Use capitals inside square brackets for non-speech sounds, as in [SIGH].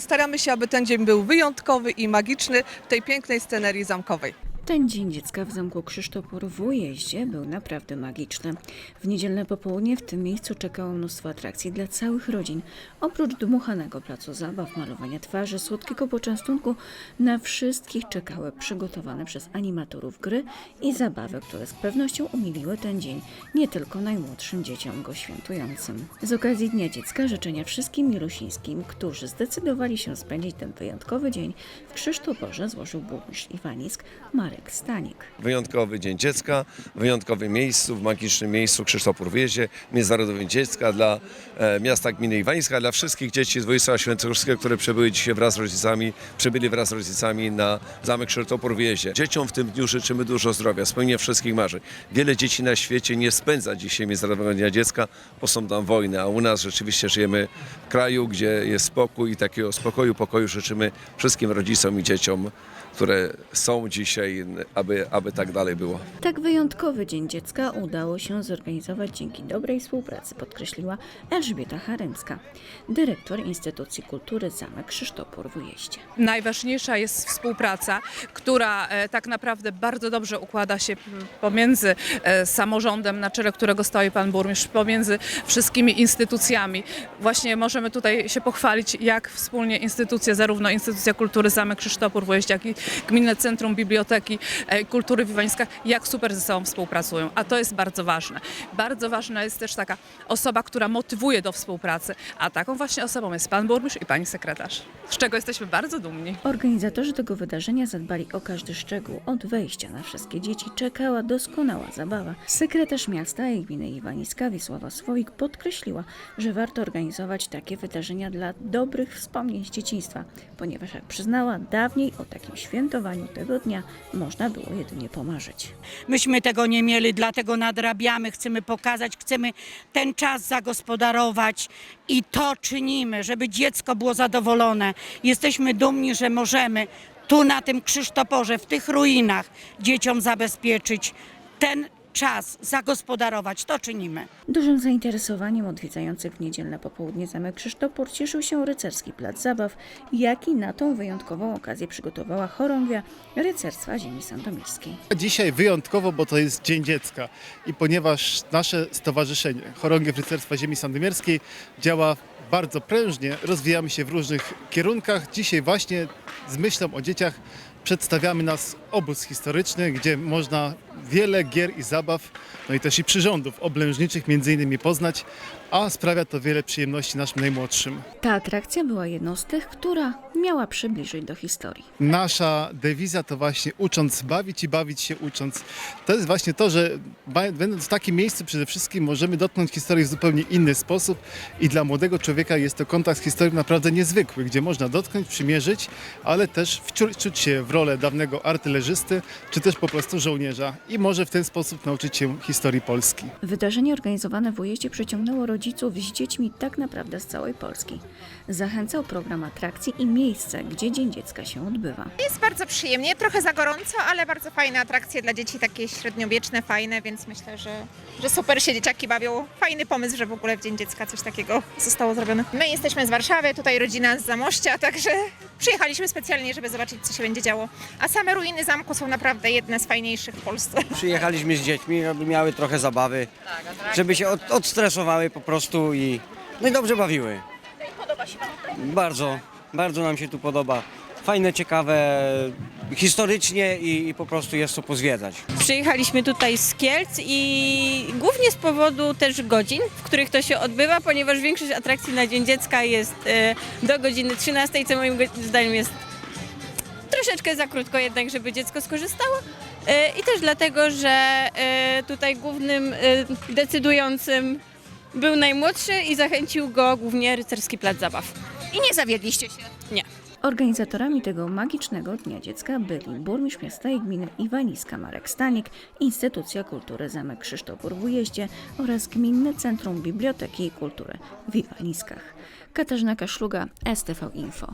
Staramy się, aby ten dzień był wyjątkowy i magiczny w tej pięknej scenerii zamkowej. Ten dzień dziecka w zamku Krzysztopor w Ujeździe był naprawdę magiczny. W niedzielne popołudnie w tym miejscu czekało mnóstwo atrakcji dla całych rodzin. Oprócz dmuchanego placu zabaw, malowania twarzy, słodkiego poczęstunku, na wszystkich czekały przygotowane przez animatorów gry i zabawy, które z pewnością umiliły ten dzień nie tylko najmłodszym dzieciom go świętującym. Z okazji Dnia Dziecka życzenia wszystkim milusińskim, którzy zdecydowali się spędzić ten wyjątkowy dzień w Krzysztoporze złożył burmistrz Iwanisk Marek Stanik. Wyjątkowy Dzień Dziecka, wyjątkowym miejscu, w magicznym miejscu Krzysztofur Wiezie, Międzynarodowym Dziecka dla e, miasta gminy Iwańska, dla wszystkich dzieci z województwa świętokrzyskiego, które przybyły dzisiaj wraz z rodzicami, przybyli wraz z rodzicami na zamek Krzysztofur Wiezie. Dzieciom w tym dniu życzymy dużo zdrowia, spełnienia wszystkich marzeń. Wiele dzieci na świecie nie spędza dzisiaj Międzynarodowego Dnia Dziecka, bo są tam wojny, a u nas rzeczywiście żyjemy w kraju, gdzie jest spokój i takiego spokoju, pokoju życzymy wszystkim rodzicom i dzieciom, które są dzisiaj, aby, aby tak dalej było. Tak wyjątkowy Dzień Dziecka udało się zorganizować dzięki dobrej współpracy, podkreśliła Elżbieta Haremska, dyrektor Instytucji Kultury Zamek Krzysztopor w Ujeździe. najważniejsza jest współpraca, która e, tak naprawdę bardzo dobrze układa się pomiędzy e, samorządem, na czele którego stoi pan burmistrz, pomiędzy wszystkimi instytucjami. Właśnie możemy tutaj się pochwalić, jak wspólnie instytucje, zarówno Instytucja Kultury Zamek Krzysztopur Wojść, jak i Gminne Centrum Biblioteki e, Kultury Wiwańska, jak super ze sobą współpracują, a to jest bardzo ważne. Bardzo ważna jest też taka osoba, która motywuje do współpracy, a taką właśnie osobą jest pan burmistrz i pani sekretarz, z czego jesteśmy bardzo dumni. Organizatorzy tego wydarzenia zadbali o każdy szczegół. Od wejścia na wszystkie dzieci czekała doskonała zabawa. Sekretarz miasta i gminy Iwaniska Wisława Swoik podkreśliła, że warto organizować takie wydarzenia dla dobrych wspomnień z dzieciństwa, ponieważ jak przyznała, dawniej o takim świętowaniu tego dnia można było jedynie pomarzyć. Myśmy tego nie mieli, dlatego nadrabiamy, chcemy pokazać, chcemy ten czas zagospodarować i to czynimy, żeby dziecko było zadowolone. Jesteśmy dumni, że możemy tu na tym Krzysztoporze, w tych ruinach dzieciom zabezpieczyć ten czas, zagospodarować. To czynimy. Dużym zainteresowaniem odwiedzających w niedzielne popołudnie zamek Krzysztopor cieszył się rycerski plac zabaw, jaki na tą wyjątkową okazję przygotowała chorągwia rycerstwa ziemi sandomierskiej. Dzisiaj wyjątkowo, bo to jest Dzień Dziecka i ponieważ nasze stowarzyszenie Chorągiew Rycerstwa Ziemi Sandomierskiej działa bardzo prężnie, rozwijamy się w różnych kierunkach. Dzisiaj właśnie z myślą o dzieciach przedstawiamy nas obóz historyczny, gdzie można wiele gier i zabaw, no i też i przyrządów oblężniczych między innymi poznać, a sprawia to wiele przyjemności naszym najmłodszym. Ta atrakcja była jedną z tych, która miała przybliżyć do historii. Nasza dewiza to właśnie ucząc bawić i bawić się ucząc. To jest właśnie to, że ba- będąc w takim miejscu przede wszystkim możemy dotknąć historii w zupełnie inny sposób i dla młodego człowieka jest to kontakt z historią naprawdę niezwykły, gdzie można dotknąć, przymierzyć, ale też wczuć czuć się w rolę dawnego artylerzysty, czy też po prostu żołnierza i może w ten sposób nauczyć się historii Polski. Wydarzenie organizowane w ujeździe przyciągnęło rodziców z dziećmi tak naprawdę z całej Polski. Zachęcał program atrakcji i miejsce, gdzie Dzień Dziecka się odbywa. Jest bardzo przyjemnie, trochę za gorąco, ale bardzo fajne atrakcje dla dzieci, takie średniowieczne, fajne, więc myślę, że, że super się dzieciaki bawią. Fajny pomysł, że w ogóle w Dzień Dziecka coś takiego zostało zrobione. My jesteśmy z Warszawy, tutaj rodzina z Zamościa, [LAUGHS] także przyjechaliśmy specjalnie, żeby zobaczyć, co się będzie działo. A same ruiny zamku są naprawdę jedne z fajniejszych w Polsce. Przyjechaliśmy z dziećmi, aby miały trochę zabawy, żeby się od, odstresowały po prostu i, no i dobrze bawiły. Bardzo, bardzo nam się tu podoba. Fajne, ciekawe, historycznie i, i po prostu jest co pozwiedzać. Przyjechaliśmy tutaj z Kielc i głównie z powodu też godzin, w których to się odbywa, ponieważ większość atrakcji na Dzień Dziecka jest e, do godziny 13, co moim go- zdaniem jest troszeczkę za krótko jednak, żeby dziecko skorzystało. E, I też dlatego, że e, tutaj głównym e, decydującym był najmłodszy i zachęcił go głównie rycerski plac zabaw. I nie zawiedliście się. Nie. Organizatorami tego magicznego Dnia Dziecka byli burmistrz miasta i gminy Iwaniska Marek Stanik, Instytucja Kultury Zamek Krzysztopur w Ujeździe oraz Gminne Centrum Biblioteki i Kultury w Iwaniskach. Katarzyna Kaszluga, STV Info.